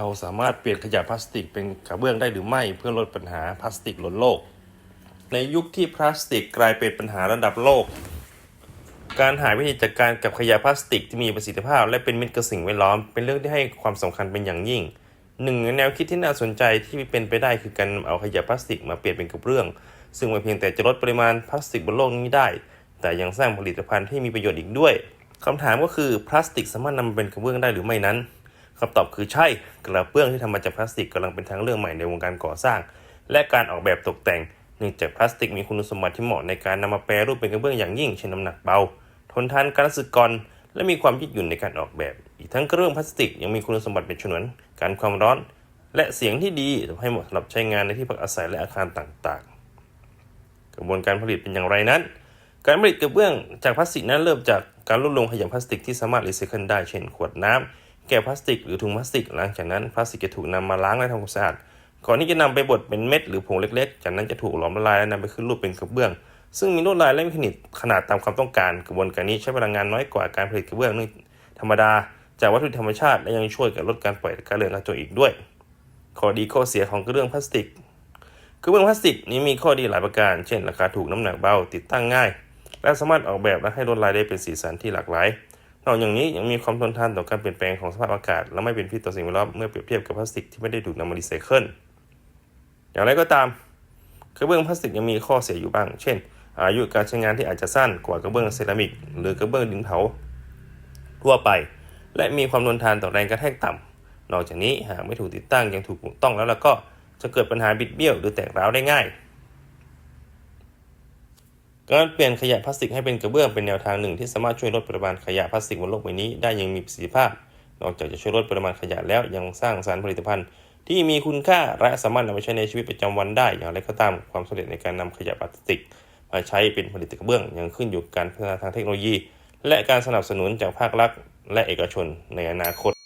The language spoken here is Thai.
เราสามารถเปลี่ยนขยะพลาสติกเป็นกระเบื้องได้หรือไม่เพื่อลดปัญหาพลาสติกล้นโลก ในยุคที่พลาสติกกลายเป็นปัญหาระดับโลก การหาวิธีจัดการกับขยะพลาสติกที่มีประสิทธิภาพ และเป็นมิตรกับสิ่งแวดล้อม เป็นเรื่องที่ให้ความสำคัญเป็นอย่างยิ่งหนึ่งในแนวคิดที่น่าสนใจที่เป็นไปได้คือการเอาขยะพลาสติกมาเปลี่ยนเป็นกระเบื้อง ซึ่งไม่เพียงแต่จะลดปริมาณพลาสติกบนโลกนี้ได้ แต่ยังสร้างผลิตภัณฑ์ที่มีประโยชน์อีกด้วยคำถามก็คือพลาสติกสามารถนำมาเป็นกระเบื้องได้หรือไม่นั้น คำตอบคือใช่กระเบื้องที่ทำมาจากพลาสติกกำลังเป็นทางเลือกใหม่ในวงการก่อสร้าง และการออกแบบตกแต่งเนื่องจากพลาสติกมีคุณสมบัติที่เหมาะในการนำมาแปรรูปเป็นกระเบื้องอย่างยิ่งเช่นน้ำหนักเบา ทนทานการสึกกร่อนและมีความยืดหยุ่นในการออกแบบ อีกทั้งกระเบื้องพลาสติกยังมีคุณสมบัติเป็นฉนวนการความร้อน และเสียงที่ดีทำให้เหมาะสำหรับใช้งานในที่พักอาศัยและอาคารต่างๆ กระบวนการผลิตเป็นอย่างไรนั้น การผลิตกระเบื้องจากพลาสติกนั้นเริ่มจากการรวบรวมขยะพลาสติกที่สามารถรีไซเคิลได้เช่นขวดน้ำ แก้วพลาสติกหรือถุงพลาสติก หลังจากนั้นพลาสติกจะถูกนำมาล้างและทำความสะอาด ก่อนที่จะนำไปบดเป็นเม็ดหรือผงเล็กๆ จากนั้นจะถูกหลอมละลายและนำไปขึ้นรูปเป็นกระเบื้อง ซึ่งมีลวดลายและมีขนาดขนาดตามความต้องการ กระบวนการนี้ใช้พลังงานน้อยกว่าการผลิตกระเบื้องธรรมดา จากวัตถุดิบธรรมชาติและยังช่วยกับลดการปล่อยก๊าซเรือนกระจกอีกด้วย ข้อดีข้อเสียของกระเบื้องพลาสติกกระเบื้องพลาสติกนี้มีข้อดีหลายประการ เช่น ราคาถูกน้ำหนักเบาติดตั้งง่าย และสามารถออกแบบและให้ลวดลายได้เป็นสีสันที่หลากหลาย นอกจากนี้ยังมีความทนทานต่อการเปลี่ยนแปลงของสภาพอากาศ และไม่เป็นพิษต่อสิ่งแวดล้อมเมื่อเปรียบเทียบกับพลาสติกที่ไม่ได้ถูกนำมารีไซเคิลอย่างไรก็ตามกระเบื้องพลาสติกยังมีข้อเสียอยู่บ้าง เช่น อายุการใช้งานที่อาจจะสั้นกว่ากระเบื้องเซรามิก หรือกระเบื้องดินเผาทั่วไป และมีความทนทานต่อแรงกระแทกต่ำนอกจากนี้หากไม่ถูกติดตั้งอย่างถูกต้องแล้วแล้วก็จะเกิดปัญหาบิดเบี้ยวหรือแตกร้าวได้ง่าย การเปลี่ยนขยะพลาสติกให้เป็นกระเบื้องเป็นแนวทางหนึ่งที่สามารถช่วยลดปริมาณขยะพลาสติกบนโลกใบนี้ได้อยังมีประสิทธิภาพ นอกจากจะช่วยลดปริมาณขยะแล้วยังสร้างสารรค์ผลิตภัณฑ์ ที่มีคุณค่าและสามารถนำไปใช้ในชีวิตประจำวันได้ อย่างไรก็ตามความสำเร็จในการนำขยะพลาสติก มาใช้เป็นผลิตกระเบื้องยังขึ้นอยู่กับการพัฒนาทางเทคโนโลยี และการสนับสนุนจากภาครัฐและเอกชนในอนาคต